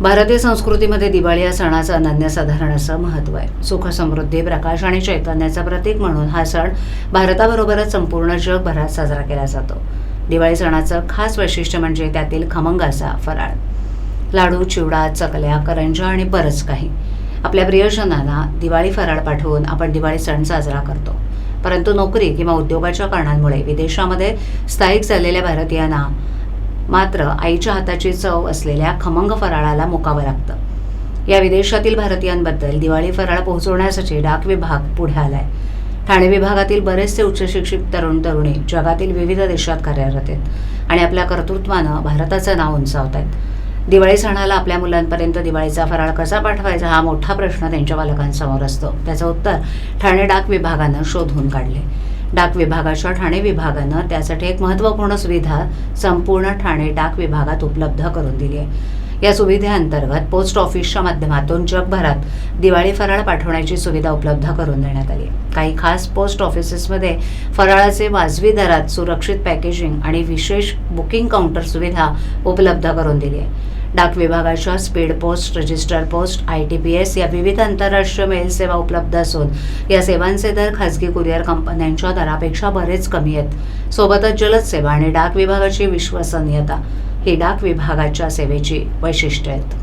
भारतीय संस्कृतीमध्ये दिवाळी या सणाचं अनन्यसाधारण असं महत्त्व आहे. सुख समृद्धी प्रकाश आणि चैतन्याचं प्रतीक म्हणून हा सण भारताबरोबरच संपूर्ण जगभरात साजरा केला जातो. दिवाळी सणाचं खास वैशिष्ट्य म्हणजे त्यातील खमंगाचा फराळ. लाडू चिवडा चकल्या करंजा आणि बरंच काही. आपल्या प्रियजनांना दिवाळी फराळ पाठवून आपण दिवाळी सण साजरा करतो. परंतु नोकरी किंवा उद्योगाच्या कारणांमुळे विदेशामध्ये स्थायिक झालेल्या भारतीयांना मात्र आईच्या हाताची चव असलेल्या खमंग फराळाला मुकावं लागतं. या विदेशातील भारतीयांबद्दल दिवाळी फराळ पोहोचवण्यासाठी डाक विभाग पुढे आलाय. ठाणे विभागातील बरेचसे उच्चशिक्षित तरुण तरुणी जगातील विविध देशात कार्यरत आहेत आणि आपल्या कर्तृत्वानं भारताचं नाव उंचावत आहेत. दिवाळी सणाला आपल्या मुलांपर्यंत दिवाळीचा फराळ कसा पाठवायचा हा मोठा प्रश्न त्यांच्या पालकांसमोर असतो. त्याचं उत्तर ठाणे डाक विभागानं शोधून काढले डाक विभागाच्या ठाणे विभागानं त्यासाठी एक महत्त्वपूर्ण सुविधा संपूर्ण ठाणे डाक विभागात उपलब्ध करून दिली आहे या सुविधेअंतर्गत पोस्ट ऑफिसच्या माध्यमातून जगभरात दिवाळी फराळ पाठवण्याची सुविधा उपलब्ध करून देण्यात आली आहे. काही खास पोस्ट ऑफिसेसमध्ये फराळाचे वाजवी दरात सुरक्षित पॅकेजिंग आणि विशेष बुकिंग काउंटर सुविधा उपलब्ध करून दिली आहे डाक विभागाच्या speed post register post I T P S या विविध आंतरराष्ट्रीय मेल सेवा उपलब्ध असून या सेवांचे दर खासगी कुरिअर कंपन्यांच्या दरापेक्षा बरेच कमी आहेत. सोबतच जलद सेवा आणि डाक विभागाची विश्वसनीयता ही डाक विभागाच्या सेवेची वैशिष्ट्य आहेत.